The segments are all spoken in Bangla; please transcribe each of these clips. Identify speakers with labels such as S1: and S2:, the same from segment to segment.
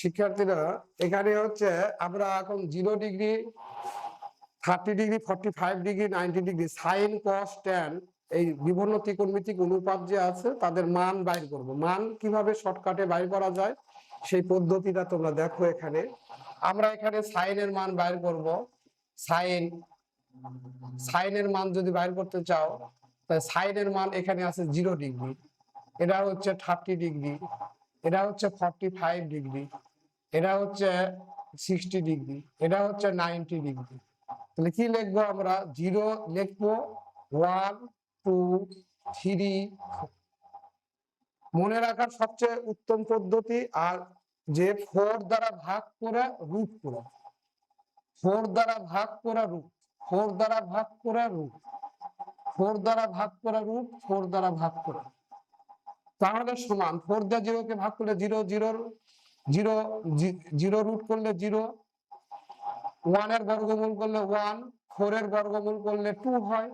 S1: শিক্ষার্থীরা, এখানে হচ্ছে আমরা এখন zero degree thirty degree forty five degree ninety degree sine cos tan এই বিভিন্ন ত্রিকোণমিতিক অনুপাত যে আছে, তাদের মান বাইর করব। মান কীভাবে শর্টকাটে বাইর করা যায়, সেই পদ্ধতিটা তোমরা দেখো এখানে। আমরা এখানে সাইনের মান বাইর করব। সাইন সাইনের মান যদি বাইর করতে চাও, তাহলে সাইনের মান এখানে আছে জিরো ডিগ্রি এটা হচ্ছে থার্টি ডিগ্রি এটা হচ্ছে ফর্টি ফাইভ ডিগ্রি এটা হচ্ছে সিক্সটি ডিগ্রি এটা হচ্ছে নাইনটি ডিগ্রি তাহলে কি লিখব আমরা? জিরো লিখব ওয়ান টু থ্রি মনে রাখার সবচেয়ে উত্তম পদ্ধতি আর যে ফোর দ্বারা ভাগ করে রুট করে ফোর দ্বারা ভাগ করে রুট ফোর দ্বারা ভাগ করে রুট ফোর দ্বারা ভাগ করে রুট ফোর দ্বারা ভাগ করে তাহলে সমান ফোর দিয়ে জিরোকে ভাগ করলে জিরো জিরোর জিরো জিরো রুট করলে জিরো ওয়ানের বর্গমূল করলে ওয়ান ফোর এর বর্গমূল করলে টু হয়।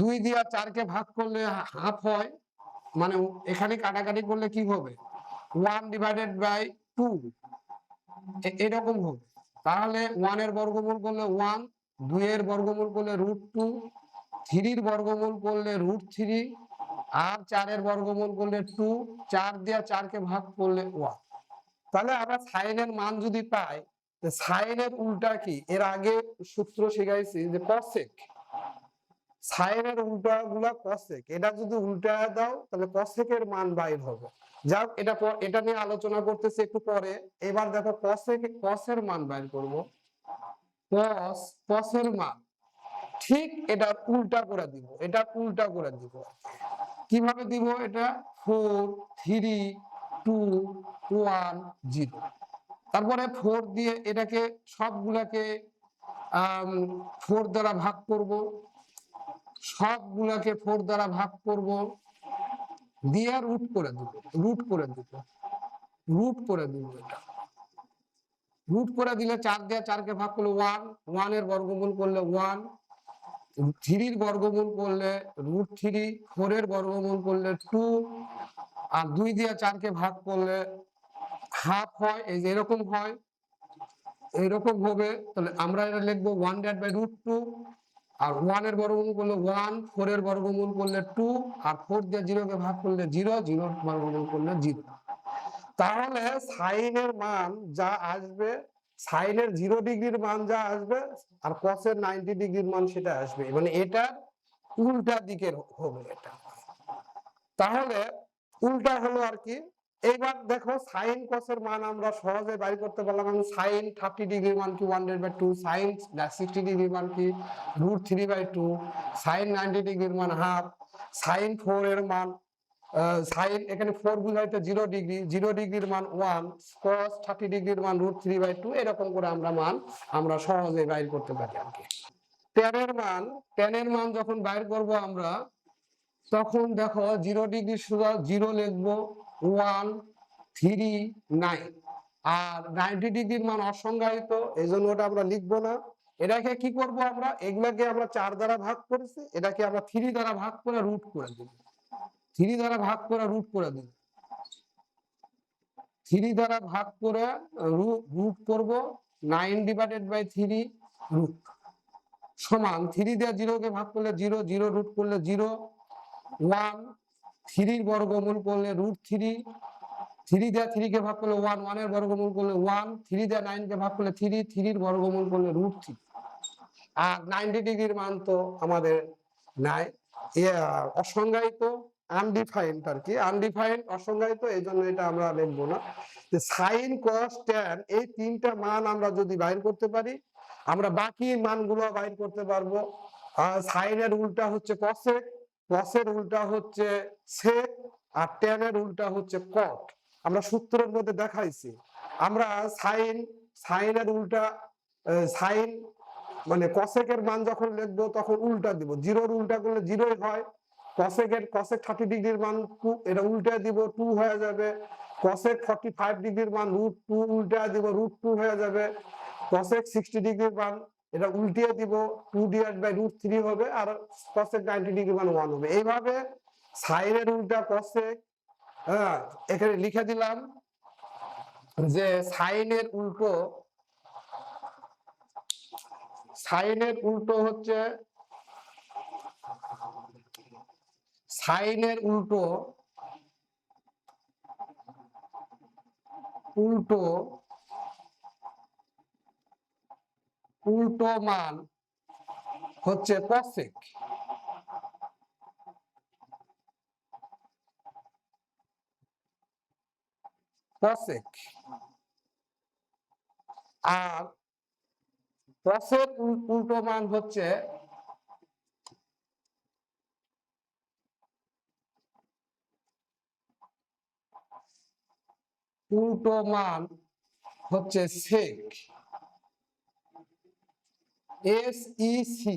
S1: দুই দিয়া চারকে ভাগ করলে হাফ হয়। মানে এখানে কাটাকাটি করলে কি হবে? ওয়ান ডিভাইডেড বাই টু এরকম হবে। তাহলে ওয়ানের বর্গমূল করলে ওয়ান দুই দুইয়ের বর্গমূল করলে রুট টু থ্রির বর্গমূল করলে রুট থ্রি আর চারের বর্গমূল করলে টু চার দিয়া চারকে ভাগ করলে ওয়ান তাহলে আমরা সাইনের মান যদি পাই সাইনের উল্টা কি? এর আগে সূত্র শিখাইছি যে কসেক সাইনের উল্টা গুলা কসেক এটা যদি উল্টা দাও, তাহলে কসেকের মান বাইর হবে। যাক, এটা এটা নিয়ে আলোচনা করতেছি একটু পরে। এবার দেখো কসেক কসের মান বাইর করব। কস কসের মান। ঠিক এটা উল্টা করে দিব। এটা উল্টা করে দিব। কীভাবে দিব এটা? Four, three, two, one, zero. তারপরে ফোর দিয়ে এটাকে সবগুলাকে ফোর দ্বারা ভাগ করব। সবগুলাকে ফোর দ্বারা ভাগ করব। দিয়ে রুট করে দিব রুট করে দিব রুট করে দিব এটা। রুট করে দিলে চার দেওয়া চারকে ভাগ করলে ওয়ান ওয়ানের বর্গমূল করলে ওয়ান থ্রির বর্গমূল করলে রুট থ্রি, ফোরের বর্গমূল করলে টু, আর দুই দিয়ে চারকে ভাগ করলে হাফ হয়, এই যে এরকম হয়, এরকম হবে, তাহলে আমরা এটা লিখব one divided by root two আর ওয়ানের বর্গমূল করলে ওয়ান ফোর এর বর্গমূল করলে টু আর ফোর দিয়ে জিরোকে ভাগ করলে জিরো জিরোর বর্গমূল করলে জিরো তাহলে সাইনের মান যা আসবে সাইনের জিরো ডিগ্রির মান যা আসবে আর কসের নাইনটি ডিগ্রির মান সেটা আসবে। মানে এটা উল্টা দিকের হবে এটা। তাহলে উল্টা হলো আর কি, এইবার দেখো সাইন কসের মান আমরা সহজে বাইর করতে পারলাম। আমি সাইন থার্টি ডিগ্রি মান কি one by two sine sixty degree মান কি root three by two sine ninety ডিগ্রির মান হাফ সাইন ফোর এর মান সাইন এখানে ফোর বুঝাইতে জিরো ডিগ্রি জিরো ডিগ্রির মান ওয়ান কস থার্টি ডিগ্রির মান রুট থ্রি বাই টু এরকম করে আমরা মান আমরা সহজে বাইর করতে পারি আর কি। টেনের মান টেনের মান যখন বাইর করব আমরা, তখন দেখো জিরো ডিগ্রি সুদা জিরো লিখব ওয়ান থ্রি নাইন আর নাইনটি ডিগ্রির মান অসংজ্ঞায়িত এই জন্য ওটা আমরা লিখব না। এটাকে কি করব আমরা? এগুলাকে আমরা চার দ্বারা ভাগ করেছি, এটাকে আমরা থ্রি দ্বারা ভাগ করে রুট করে দেব। থ্রি দ্বারা ভাগ করে রুট করে দেব। থ্রি দ্বারা ভাগ করে রুট করব nine divided by three root সমান থ্রি দিয়ে জিরোকে ভাগ করলে জিরো জিরো রুট করলে জিরো ওয়ান থ্রির বর্গমূল করলে রুট থ্রি। থ্রি দিয়ে থ্রি কে ভাগ করলে ওয়ান ওয়ানের বর্গমূল করলে ওয়ান থ্রি দিয়ে নাইন কে ভাগ করলে থ্রি, থ্রির বর্গমূল করলে রুট থ্রি। আর নাইনটি ডিগ্রির মান তো আমাদের নাই। অসংজ্ঞায়িত। আনডিফাইন্ড আর কি আনডিফাইন্ড অসংজ্ঞায়িত এই জন্য এটা আমরা লিখব না। যে সাইন কস ট্যান এই তিনটা মান আমরা যদি বাইর করতে পারি, আমরা বাকি মানগুলো বাইর করতে পারব। আর সাইনের উল্টা হচ্ছে কসেক কসের উল্টা হচ্ছে সেক আর ট্যানের উল্টা হচ্ছে কট আমরা সূত্রের মধ্যে দেখাইছি। আমরা সাইন সাইনের উল্টা সাইন মানে কসেকের মান যখন লিখব, তখন উল্টা দিব। জিরোর উল্টা করলে জিরোই হয়। কসেক থার্টি ডিগ্রির মান টু এটা উল্টা দিব টু হয়ে যাবে। কসেক ফর্টি ফাইভ ডিগ্রির মান রুট টু উল্টা দিব রুট টু হয়ে যাবে। কসেক সিক্সটি ডিগ্রির মান, এটা উল্টিয়ে দিব two divide by root three হবে, আর কসেক নাইনটি ডিগ্রি মান ওয়ান হবে। এইভাবে সাইনের উল্টা কসেক হ্যাঁ এখানে লিখে দিলাম যে সাইনের উল্টো সাইনের উল্টো হচ্ছে সাইনের উল্টো উল্টো উল্টো মান হচ্ছে কসেক কসেক আর কসের উল্টো মান হচ্ছে উল্টো মান হচ্ছে sec S E C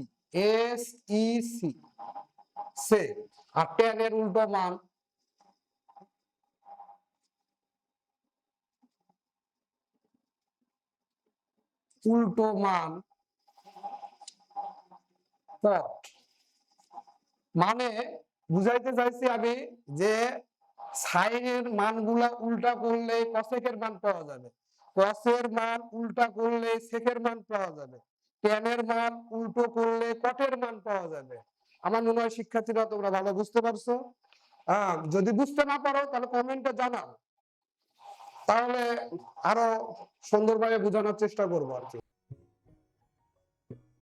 S1: S E C সে আর টেনের উল্টো মান উল্টো মান মানে বুঝাইতে চাইছি আমি যে সাইনের মানগুলা উল্টা করলে কসেকের মান পাওয়া যাবে। কসের মান উল্টা করলে সেকের মান পাওয়া যাবে। টেনের মান উল্টো করলে কটের মান পাওয়া যাবে। আমার মনে হয় শিক্ষার্থীরা তোমরা ভালো বুঝতে পারছ। যদি বুঝতে না পারো, তাহলে কমেন্টে জানাও। তাহলে আরও সুন্দরভাবে বোঝানোর চেষ্টা করব আর কি।